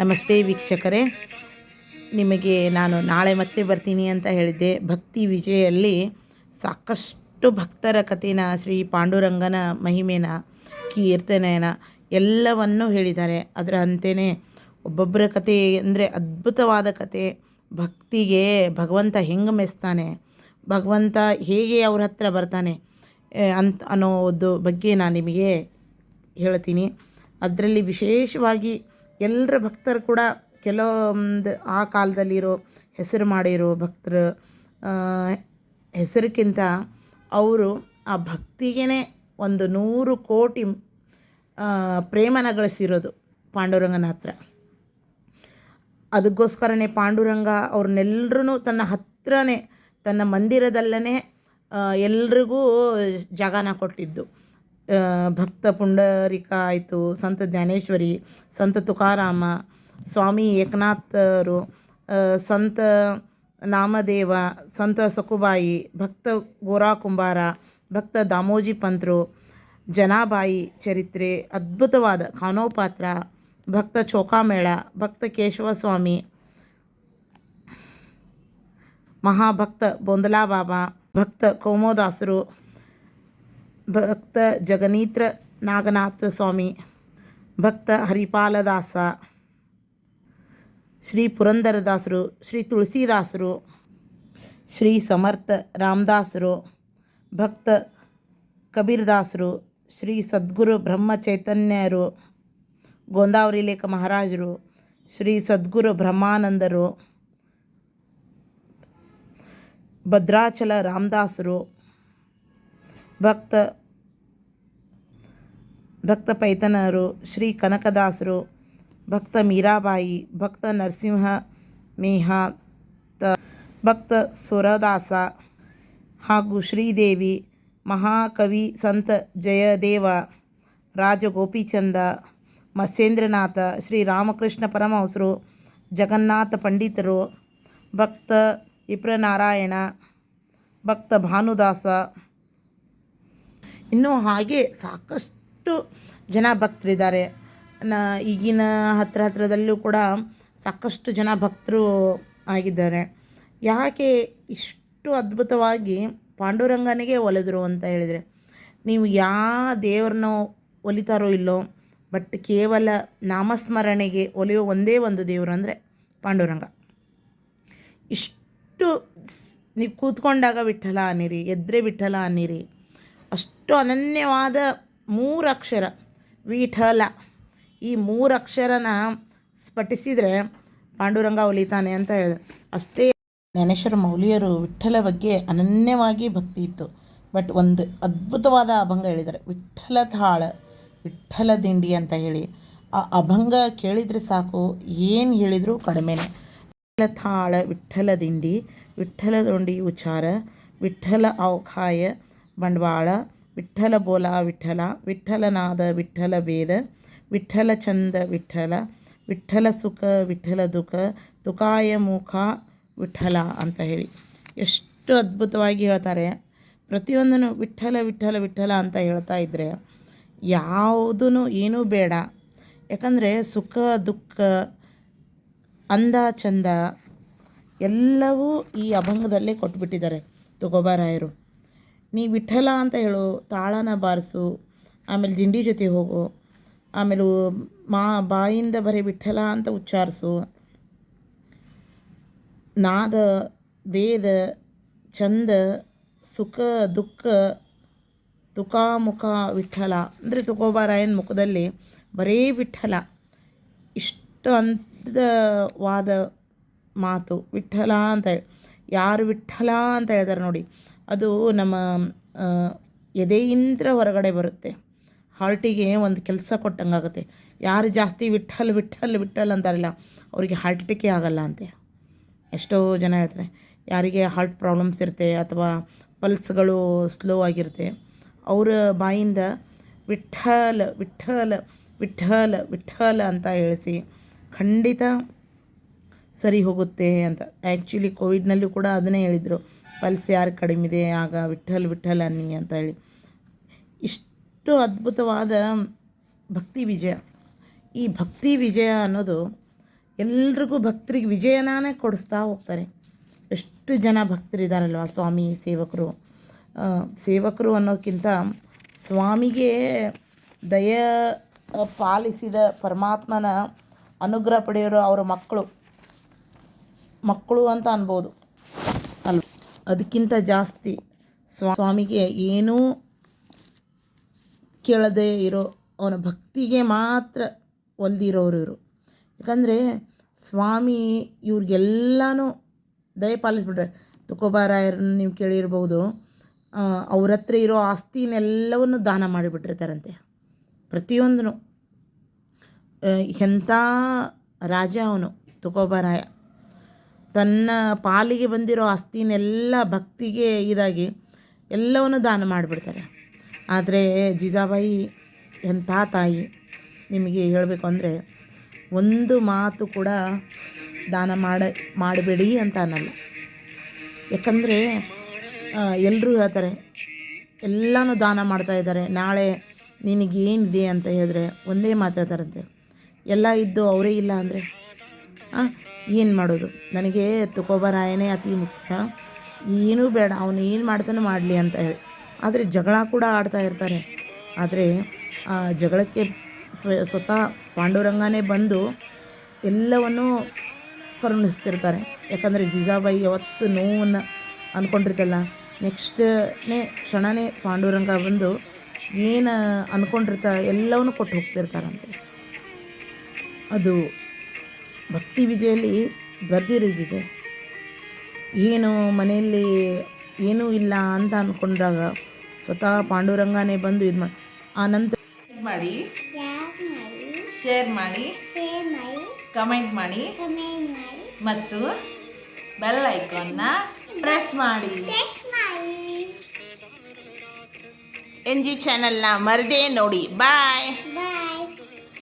ನಮಸ್ತೆ ವೀಕ್ಷಕರೇ. ನಿಮಗೆ ನಾನು ನಾಳೆ ಮತ್ತೆ ಬರ್ತೀನಿ ಅಂತ ಹೇಳಿದ್ದೆ. ಭಕ್ತಿ ವಿಜಯಲ್ಲಿ ಸಾಕಷ್ಟು ಭಕ್ತರ ಕಥೆನ, ಶ್ರೀ ಪಾಂಡುರಂಗನ ಮಹಿಮೆನ, ಕೀರ್ತನೆನ ಎಲ್ಲವನ್ನು ಹೇಳಿದ್ದಾರೆ. ಅದರ ಅಂತೆಯೇ ಒಬ್ಬೊಬ್ಬರ ಕತೆ ಅಂದರೆ ಅದ್ಭುತವಾದ ಕತೆ. ಭಕ್ತಿಗೆ ಭಗವಂತ ಹೆಂಗೆ ಮೆಸ್ತಾನೆ? ಭಗವಂತ ಹೇಗೆ ಅವ್ರ ಹತ್ರ ಬರ್ತಾನೆ? ಅಂತ ಅನ್ನೋದು ಬಗ್ಗೆ ನಾನು ನಿಮಗೆ ಹೇಳ್ತೀನಿ. ಅದರಲ್ಲಿ ವಿಶೇಷವಾಗಿ ಎಲ್ಲರ ಭಕ್ತರು ಕೂಡ ಕೆಲವೊಂದು ಆ ಕಾಲದಲ್ಲಿರೋ ಹೆಸರು ಮಾಡಿರೋ ಭಕ್ತರು ಹೆಸರಿಗಿಂತ ಅವರು ಆ ಭಕ್ತಿಗೇ ಒಂದು ನೂರು ಕೋಟಿ ಪ್ರೇಮನ ಗಳಿಸಿರೋದು ಪಾಂಡುರಂಗನ ಹತ್ರ. ಅದಕ್ಕೋಸ್ಕರನೇ ಪಾಂಡುರಂಗ ಅವ್ರನ್ನೆಲ್ಲರೂ ತನ್ನ ಹತ್ರನೇ, ತನ್ನ ಮಂದಿರದಲ್ಲೇ ಎಲ್ರಿಗೂ ಜಾಗನ ಕೊಟ್ಟಿದ್ದು. ಭಕ್ತ ಪುಂಡರಿಕ ಆಯಿತು. ಸಂತ ಜ್ಞಾನೇಶ್ವರಿ, ಸಂತ ತುಕಾರಾಮ, ಸ್ವಾಮಿ ಏಕನಾಥರು ಸಂತ ನಾಮದೇವ, ಸಂತ ಸಕುಬಾಯಿ, ಭಕ್ತ ಗೋರಾ ಕುಂಬಾರ, ಭಕ್ತ ದಾಮೋಜಿ ಪಂತ್ರು, ಜನಾಬಾಯಿ ಚರಿತ್ರೆ, ಅದ್ಭುತವಾದ ಖಾನೋಪಾತ್ರ ಭಕ್ತ ಚೋಕಾಮೇಳ, ಭಕ್ತ ಕೇಶವಸ್ವಾಮಿ, ಮಹಾಭಕ್ತ ಬೊಂದಲಾ ಬಾಬಾ, ಭಕ್ತ ಕೋಮೋದಾಸರು ಭಕ್ತ ಜಗನೀತ್ರ ನಾಗನಾಥ ಸ್ವಾಮಿ, ಭಕ್ತ ಹರಿಪಾಲದಾಸ, ಶ್ರೀ ಪುರಂದರದಾಸರು, ಶ್ರೀ ತುಳಸಿದಾಸರು, ಶ್ರೀ ಸಮರ್ಥ ರಾಮದಾಸರು, ಭಕ್ತ ಕಬೀರ್ದಾಸರು, ಶ್ರೀ ಸದ್ಗುರು ಬ್ರಹ್ಮ ಚೈತನ್ಯರು ಗೋಂದಾವರಿ ಲೇಖ ಮಹಾರಾಜರು, ಶ್ರೀ ಸದ್ಗುರು ಬ್ರಹ್ಮಾನಂದರು, ಭದ್ರಾಚಲ ರಾಮದಾಸರು, ಭಕ್ತ ಭಕ್ತ ಪೈತನರು, ಶ್ರೀ ಕನಕದಾಸರು, ಭಕ್ತ ಮೀರಾಬಾಯಿ, ಭಕ್ತ ನರಸಿಂಹ ಮೇಹಾತ ಭಕ್ತ ಸುರದಾಸ ಹಾಗೂ ಶ್ರೀದೇವಿ, ಮಹಾಕವಿ ಸಂತ ಜಯದೇವ, ರಾಜಗೋಪಿಚಂದ ಮತ್ಸ್ಯೇಂದ್ರನಾಥ ಶ್ರೀ ರಾಮಕೃಷ್ಣ ಪರಮಹಂಸರು, ಜಗನ್ನಾಥ ಪಂಡಿತರು, ಭಕ್ತ ವಿಪ್ರನಾರಾಯಣ, ಭಕ್ತ ಭಾನುದಾಸ. ಇನ್ನೂ ಹಾಗೆ ಸಾಕಷ್ಟು ಜನ ಭಕ್ತರಿದ್ದಾರೆ. ನ ಈಗಿನ ಹತ್ರ ಹತ್ರದಲ್ಲೂ ಕೂಡ ಸಾಕಷ್ಟು ಜನ ಭಕ್ತರು ಆಗಿದ್ದಾರೆ. ಯಾಕೆ ಇಷ್ಟು ಅದ್ಭುತವಾಗಿ ಪಾಂಡುರಂಗನಿಗೆ ಒಲಿದರು ಅಂತ ಹೇಳಿದರೆ, ನೀವು ಯಾವ ದೇವ್ರನ್ನ ಒಲಿತಾರೋ ಇಲ್ಲೋ, ಬಟ್ ಕೇವಲ ನಾಮಸ್ಮರಣೆಗೆ ಒಲಿಯೋ ಒಂದೇ ಒಂದು ದೇವರು ಅಂದರೆ ಪಾಂಡುರಂಗ. ಇಷ್ಟು ನೀವು ಕೂತ್ಕೊಂಡಾಗ ವಿಠಲ ಅನ್ನಿರಿ, ಎದ್ರೆ ವಿಠಲ ಅನ್ನಿರಿ, ಅಷ್ಟು ಅನನ್ಯವಾದ ಮೂರು ಅಕ್ಷರ ವಿಠಲ. ಈ ಮೂರು ಅಕ್ಷರನ ಸ್ಫಟಿಸಿದರೆ ಪಾಂಡುರಂಗ ಒಲಿತಾನೆ ಅಂತ ಹೇಳಿದ್ರು. ಅಷ್ಟೇ ಜ್ಞಾನೇಶ್ವರ ಮೌಲಿಯರು ವಿಠಲ ಬಗ್ಗೆ ಅನನ್ಯವಾಗಿ ಭಕ್ತಿ ಇತ್ತು. ಬಟ್ ಒಂದು ಅದ್ಭುತವಾದ ಅಭಂಗ ಹೇಳಿದರು ವಿಠಲ ತಾಳ ವಿಠಲ ದಿಂಡಿ ಅಂತ ಹೇಳಿ. ಆ ಅಭಂಗ ಕೇಳಿದರೆ ಸಾಕು, ಏನು ಹೇಳಿದರೂ ಕಡಿಮೆನೆ. ವಿಠಲ ತಾಳ ವಿಠಲ ದಿಂಡಿ, ವಿಠಲ ದೊಂಡಿ ಉಚ್ಚಾರ, ವಿಠಲ ಔಖಾಯ ಬಂಡವಾಳ ವಿಠಲ ಬೋಲ ವಿಠಲ ವಿಠಲನಾದ ವಿಠಲ ಭೇದ, ವಿಠಲ ಚಂದ ವಿಠಲ ವಿಠಲ ಸುಖ ವಿಠಲ ದುಃಖ, ತುಕಾಯ ಮುಖ ವಿಠಲ ಅಂತ ಹೇಳಿ. ಎಷ್ಟು ಅದ್ಭುತವಾಗಿ ಹೇಳ್ತಾರೆ. ಪ್ರತಿಯೊಂದನ್ನು ವಿಠಲ ವಿಠಲ ವಿಠಲ ಅಂತ ಹೇಳ್ತಾ ಇದ್ದರೆ ಯಾವುದೂ ಏನೂ ಬೇಡ. ಯಾಕಂದರೆ ಸುಖ, ದುಃಖ ಅಂದ ಚಂದ ಎಲ್ಲವೂ ಈ ಅಭಂಗದಲ್ಲೇ ಕೊಟ್ಬಿಟ್ಟಿದ್ದಾರೆ. ತುಗೋಬಾರಾಯರು ನೀ ವಿಠಲ ಅಂತ ಹೇಳು, ತಾಳನ ಬಾರಿಸು, ಆಮೇಲೆ ದಿಂಡಿ ಜೊತೆ ಹೋಗು, ಆಮೇಲೆ ಮಾ ಬಾಯಿಂದ ಬರೀ ವಿಠಲ ಅಂತ ಉಚ್ಚಾರಿಸು. ನಾದ, ವೇದ ಚಂದ ಸುಖ, ದುಃಖ, ತುಕಾಮುಖ ವಿಠಲ. ಅಂದರೆ ತುಕೋಬಾರಾಯನ ಮುಖದಲ್ಲಿ ಬರೀ ವಿಠಲ. ಇಷ್ಟು ಅಂತವಾದ ಮಾತು. ವಿಠಲ ಅಂತ ಯಾರು ವಿಠಲ ಅಂತ ಹೇಳ್ತಾರೆ ನೋಡಿ. ಅದು ನಮ್ಮ ಎದೆಯಿಂದ ಹೊರಗಡೆ ಬರುತ್ತೆ. ಹಾರ್ಟಿಗೆ ಒಂದು ಕೆಲಸ ಕೊಟ್ಟಂಗಾಗುತ್ತೆ. ಯಾರು ಜಾಸ್ತಿ ವಿಠಲ್ ವಿಠಲ್ ವಿಠಲ್ ಅಂತಾರಲ್ಲ, ಅವರಿಗೆ ಹಾರ್ಟ್ ಅಟ್ಯಾಕೇ ಆಗಲ್ಲ ಅಂತೆ. ಎಷ್ಟೋ ಜನ ಹೇಳ್ತಾರೆ, ಯಾರಿಗೆ ಹಾರ್ಟ್ ಪ್ರಾಬ್ಲಮ್ಸ್ ಇರುತ್ತೆ ಅಥವಾ ಪಲ್ಸ್ಗಳು ಸ್ಲೋ ಆಗಿರುತ್ತೆ, ಅವರ ಬಾಯಿಂದ ವಿಠಲ್ ವಿಠಲ್ ವಿಠಲ್ ವಿಠಲ್ ಅಂತ ಹೇಳಿಸಿ ಖಂಡಿತ ಸರಿ ಹೋಗುತ್ತೆ ಅಂತ. ಆ್ಯಕ್ಚುಲಿ ಕೋವಿಡ್ನಲ್ಲೂ ಕೂಡ ಅದನ್ನೇ ಹೇಳಿದರು. ಪಲ್ಸ್ ಯಾರು ಕಡಿಮೆ ಇದೆ ಆಗ ವಿಠಲ್ ವಿಠಲ್ ಅನ್ನಿ ಅಂತ ಹೇಳಿ. ಇಷ್ಟು ಅದ್ಭುತವಾದ ಭಕ್ತಿ ವಿಜಯ. ಈ ಭಕ್ತಿ ವಿಜಯ ಅನ್ನೋದು ಎಲ್ರಿಗೂ ಭಕ್ತರಿಗೆ ವಿಜಯನೇ ಕೊಡಿಸ್ತಾ ಹೋಗ್ತಾರೆ. ಎಷ್ಟು ಜನ ಭಕ್ತರಿದ್ದಾರಲ್ವ ಸ್ವಾಮಿ, ಸೇವಕರು? ಸೇವಕರು ಅನ್ನೋಕ್ಕಿಂತ ಸ್ವಾಮಿಗೆ ದಯ ಪಾಲಿಸಿದ ಪರಮಾತ್ಮನ ಅನುಗ್ರಹ ಪಡೆಯೋರು ಅವರ ಮಕ್ಕಳು. ಮಕ್ಕಳು ಅಂತ ಅನ್ಬೋದು. ಅದಕ್ಕಿಂತ ಜಾಸ್ತಿ ಸ್ವಾ, ಸ್ವಾಮಿಗೆ ಏನೂ ಕೇಳದೆ ಇರೋ, ಅವನ ಭಕ್ತಿಗೆ ಮಾತ್ರ ಒಲ್ದಿರೋರು ಇವರು. ಯಾಕಂದರೆ ಸ್ವಾಮಿ ಇವ್ರಿಗೆಲ್ಲನೂ ದಯ ಪಾಲಿಸ್ಬಿಟ್ರೆ ತುಕೋಬಾರಾಯರನ್ನು ನೀವು ಕೇಳಿರ್ಬೋದು ಅವ್ರ ಹತ್ರ ಇರೋ ಆಸ್ತಿನೆಲ್ಲವನ್ನು ದಾನ ಮಾಡಿಬಿಟ್ಟಿರ್ತಾರಂತೆ. ಪ್ರತಿಯೊಂದೂ ಎಂಥ ರಾಜ ಅವನು, ತುಕೋಬಾರಾಯ. ತನ್ನ ಪಾಲಿಗೆ ಬಂದಿರೋ ಆಸ್ತಿನೆಲ್ಲ ಭಕ್ತಿಗೆ ಇದಾಗಿ ಎಲ್ಲವನ್ನು ದಾನ ಮಾಡಿಬಿಡ್ತಾರೆ. ಆದರೆ ಜೀಜಾಬಾಯಿ, ಎಂಥ ತಾಯಿ ನಿಮಗೆ ಹೇಳಬೇಕು ಅಂದರೆ ಒಂದು ಮಾತು ಕೂಡ ದಾನ ಮಾಡ, ಮಾಡಬೇಡಿ ಅಂತ ಅನ್ನಲ್ಲ. ಯಾಕಂದರೆ ಎಲ್ಲರೂ ಹೇಳ್ತಾರೆ, ಎಲ್ಲನೂ ದಾನ ಮಾಡ್ತಾ ಇದ್ದಾರೆ, ನಾಳೆ ನಿನಗೇನಿದೆ ಅಂತ ಹೇಳಿದ್ರೆ ಒಂದೇ ಮಾತು ಹೇಳ್ತಾರಂತೆ. ಎಲ್ಲ ಇದ್ದು ಅವರೇ ಇಲ್ಲ ಅಂದರೆ ಏನು ಮಾಡೋದು? ನನಗೆ ತುಕೋಬರಾಯನೇ ಅತಿ ಮುಖ್ಯ. ಏನೂ ಬೇಡ, ಅವನು ಏನು ಮಾಡ್ತಾನೆ ಮಾಡಲಿ ಅಂತ ಹೇಳಿ. ಆದರೆ ಜಗಳ ಕೂಡ ಆಡ್ತಾ ಇರ್ತಾರೆ. ಆದರೆ ಆ ಜಗಳಕ್ಕೆ ಸ್ವ, ಸ್ವತಃ ಪಾಂಡುರಂಗನೇ ಬಂದು ಎಲ್ಲವನ್ನೂ ಕರುಣಿಸ್ತಿರ್ತಾರೆ. ಯಾಕಂದರೆ ಜೀಜಾಬಾಯಿ ಯಾವತ್ತು ನೋವನ್ನು ಅಂದ್ಕೊಂಡಿರ್ತಲ್ಲ ನೆಕ್ಸ್ಟ್ನೇ ಕ್ಷಣನೇ ಪಾಂಡುರಂಗ ಬಂದು ಏನು ಅಂದ್ಕೊಂಡಿರ್ತಾರೆ ಎಲ್ಲವನ್ನು ಕೊಟ್ಟು ಹೋಗ್ತಿರ್ತಾರಂತೆ. ಅದು ಭಕ್ತಿ ವಿಜಯಲ್ಲಿ ಬರೆದಿರೋದಿದೆ ಏನು ಮನೆಯಲ್ಲಿ ಏನೂ ಇಲ್ಲ ಅಂತ ಅಂದ್ಕೊಂಡಾಗ ಸ್ವತಃ ಪಾಂಡುರಂಗನೇ ಬಂದು ಇದು ಮಾಡಿ ಆ ನಂತರ ಮಾಡಿ. ಶೇರ್ ಮಾಡಿ. ಕಮೆಂಟ್ ಮಾಡಿ. ಕಮೆಂಟ್ ಮಾಡಿ. ಮತ್ತು ಬೆಲ್ ಐಕಾನ್ನ ಪ್ರೆಸ್ ಮಾಡಿ. ಎನ್ ಜಿ ಚಾನಲ್ನ ಮರದೇ ನೋಡಿ. ಬಾಯ್